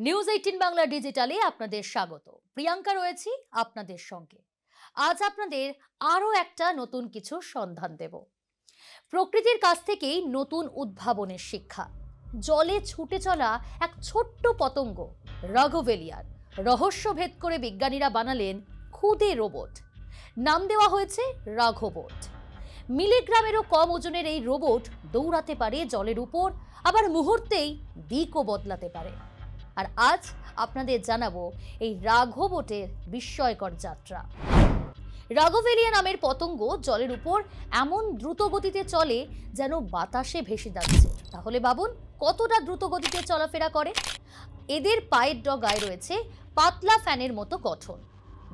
News eighteen Bangla ডিজিটালে আপনাদের স্বাগত। প্রিয়াঙ্কা রয়েছি আপনাদের সঙ্গে। আজ আপনাদের আরও একটা নতুন কিছু সন্ধান দেব। প্রকৃতির কাছ থেকেই নতুন উদ্ভাবনের শিক্ষা। জলে ছুটে চলা এক ছোট্ট পতঙ্গ রাঘভেলিয়ার রহস্য ভেদ করে বিজ্ঞানীরা বানালেন খুদে রোবট। নাম দেওয়া হয়েছে রাঘবোট। মিলিগ্রামেরও কম ওজনের এই রোবট দৌড়াতে পারে জলের উপর, আবার মুহূর্তেই দিকও বদলাতে পারে। আর আজ আপনাদের জানাব এই রাঘবোটের বিস্ময়কর যাত্রা। রাঘভেলিয়া নামের পতঙ্গ জলের উপর এমন দ্রুত গতিতে চলে যেন বাতাসে ভেসে যাচ্ছে। তাহলে বাবুন কতটা দ্রুত গতিতে চলাফেরা করে? এদের পায়ের ডগায় রয়েছে পাতলা ফ্যানের মতো গঠন।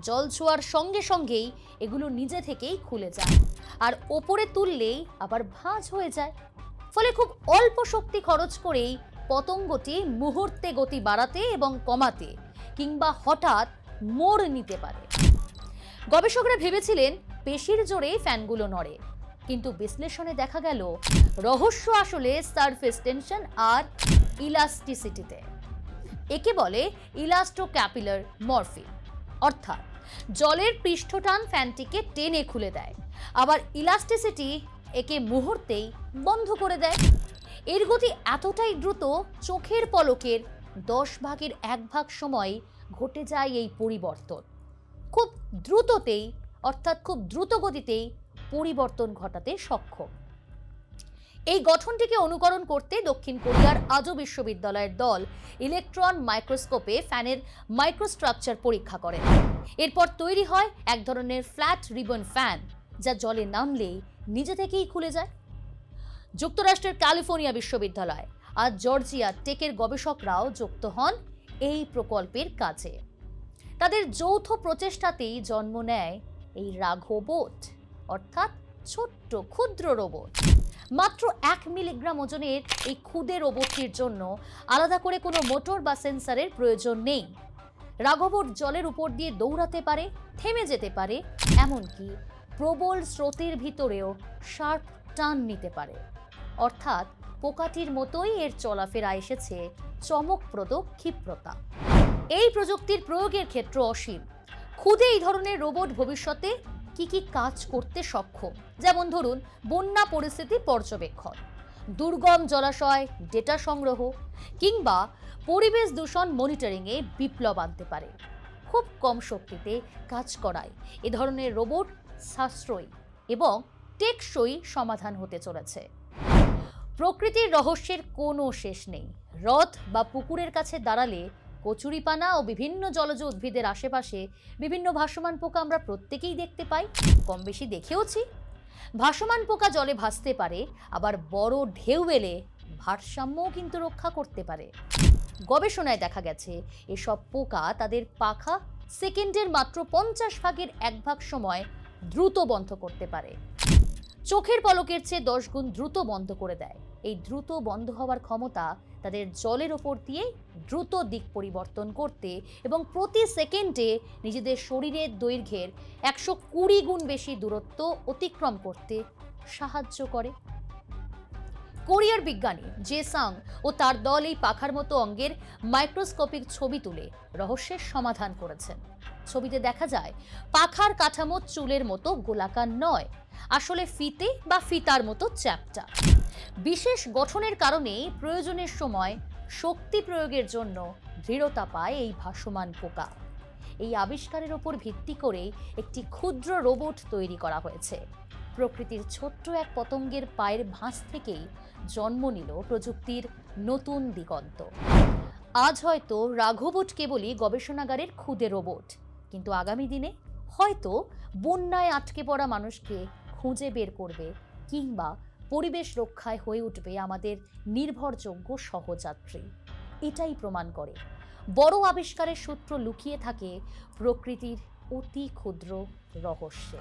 জল ছোঁয়ার সঙ্গে সঙ্গেই এগুলো নিজে থেকেই খুলে যায় আর ওপরে তুললেই আবার ভাঁজ হয়ে যায়। ফলে খুব অল্প শক্তি খরচ করেই পতঙ্গটি মুহূর্তে গতি বাড়াতে এবং কমাতে কিংবা হঠাৎ মোড় নিতে পারে। গবেষকরা ভেবেছিলেন পেশির জোরে ফ্যানগুলো নড়ে, কিন্তু বিশ্লেষণে দেখা গেল রহস্য আসলে সারফেস টেনশন আর ইলাস্টিসিটিতে। একে বলে ইলাস্টো ক্যাপিলার মরফিন অর্থাৎ জলের পৃষ্ঠটান ফ্যানটিকে টেনে খুলে দেয়। আবার ইলাস্টিসিটি একে মুহূর্তেই বন্ধ করে দেয়। এর গতি এতটাই দ্রুত, চোখের পলকের দশ ভাগের এক ভাগ সময় ঘটে যায় এই পরিবর্তন। খুব দ্রুততেই, অর্থাৎ খুব দ্রুত গতিতেই পরিবর্তন ঘটাতে সক্ষম। এই গঠনটিকে অনুকরণ করতে দক্ষিণ কোরিয়ার আজও বিশ্ববিদ্যালয়ের দল ইলেকট্রন মাইক্রোস্কোপে ফ্যানের মাইক্রোস্ট্রাকচার পরীক্ষা করে। এরপর তৈরি হয় এক ধরনের ফ্ল্যাট রিবন ফ্যান, যা জলে নামলেই নিজে থেকেই খুলে যায়। যুক্তরাষ্ট্রের ক্যালিফোর্নিয়া বিশ্ববিদ্যালয়। আর জর্জিয়া টেকের গবেষকরাও যুক্ত হন এই প্রকল্পের কাজে। তাদের যৌথ প্রচেষ্টাতেই জন্ম নেয় এই রাঘবোট অর্থাৎ ছোট্ট ক্ষুদ্র রোবট। মাত্র এক মিলিগ্রাম ওজনের এই ক্ষুদে রোবটটির জন্য আলাদা করে কোনো মোটর বা সেন্সারের প্রয়োজন নেই। রাঘবোট জলের উপর দিয়ে দৌড়াতে পারে, থেমে যেতে পারে, এমনকি প্রবল স্রোতের ভিতরেও শার্প টান নিতে পারে। অর্থাৎ পোকাটির মতোই এর চলাফেরা এসেছে চমকপ্রদ ক্ষিপ্রতা। এই প্রযুক্তির প্রয়োগের ক্ষেত্র অসীম। খুদে এই ধরনের রোবট ভবিষ্যতে কি কি কাজ করতে সক্ষম? যেমন ধরুন, বন্যা পরিস্থিতি পর্যবেক্ষণ, দুর্গম জলাশয়, ডেটা সংগ্রহ, কিংবা পরিবেশ দূষণ মনিটরিংয়ে বিপ্লব আনতে পারে। খুব কম শক্তিতে কাজ করায় এ ধরনের রোবট সাশ্রয়ী এবং টেকসই সমাধান হতে চলেছে। প্রকৃতির রহস্যের কোনো শেষ নেই। হ্রদ বা পুকুরের কাছে দাঁড়ালে কচুরিপানা ও বিভিন্ন জলজ উদ্ভিদের আশেপাশে বিভিন্ন ভাসমান পোকা আমরা প্রত্যেকেই দেখতে পাই কম বেশি দেখেওছি। ভাসমান পোকা জলে ভাসতে পারে, আবার বড় ঢেউ এলে ভারসাম্যও কিন্তু রক্ষা করতে পারে। গবেষণায় দেখা গেছে, এসব পোকা তাদের পাখা সেকেন্ডের মাত্র পঞ্চাশ ভাগের এক ভাগ সময় দ্রুত বন্ধ করতে পারে। চোখের পলকের চেয়ে দশ গুণ দ্রুত বন্ধ করে দেয়। এই দ্রুত বন্ধ হওয়ার ক্ষমতা তাদের জলের ওপর দিয়ে দ্রুত দিক পরিবর্তন করতে এবং প্রতি সেকেন্ডে নিজেদের শরীরের দৈর্ঘ্যের একশো কুড়ি গুণ বেশি দূরত্ব অতিক্রম করতে সাহায্য করে। কোরিয়ার বিজ্ঞানী জে সাং ও তার দল এই পাখার মতো অঙ্গের মাইক্রোস্কোপিক ছবি তুলে রহস্যের সমাধান করেছেন। ছবিতে দেখা যায়, পাখার কাঠামো চুলের মতো গোলাকার নয়। আসলে ফিতে বা ফিতার মতো চ্যাপটা। বিশেষ গঠনের কারণে প্রয়োজনের সময় শক্তি প্রয়োগের জন্য দৃঢ়তা পায় এই ভাসমান পোকা। এই আবিষ্কারের ওপর ভিত্তি করে একটি ক্ষুদ্র রোবট তৈরি করা হয়েছে। প্রকৃতির ছোট্ট এক পতঙ্গের পায়ের ভাঁজ থেকেই জন্ম নিল প্রযুক্তির নতুন দিগন্ত। আজ হয়তো রাঘবোট কেবলই গবেষণাগারের ক্ষুদে রোবট। কিন্তু আগামী দিনে হয়তো বন্যায় আটকে পড়া মানুষকে খুঁজে বের করবে কিংবা পরিবেশ রক্ষায় হয়ে উঠবে আমাদের নির্ভরযোগ্য সহযাত্রী। এটাই প্রমাণ করে। বড় আবিষ্কারের সূত্র লুকিয়ে থাকে প্রকৃতির অতি ক্ষুদ্র রহস্যে।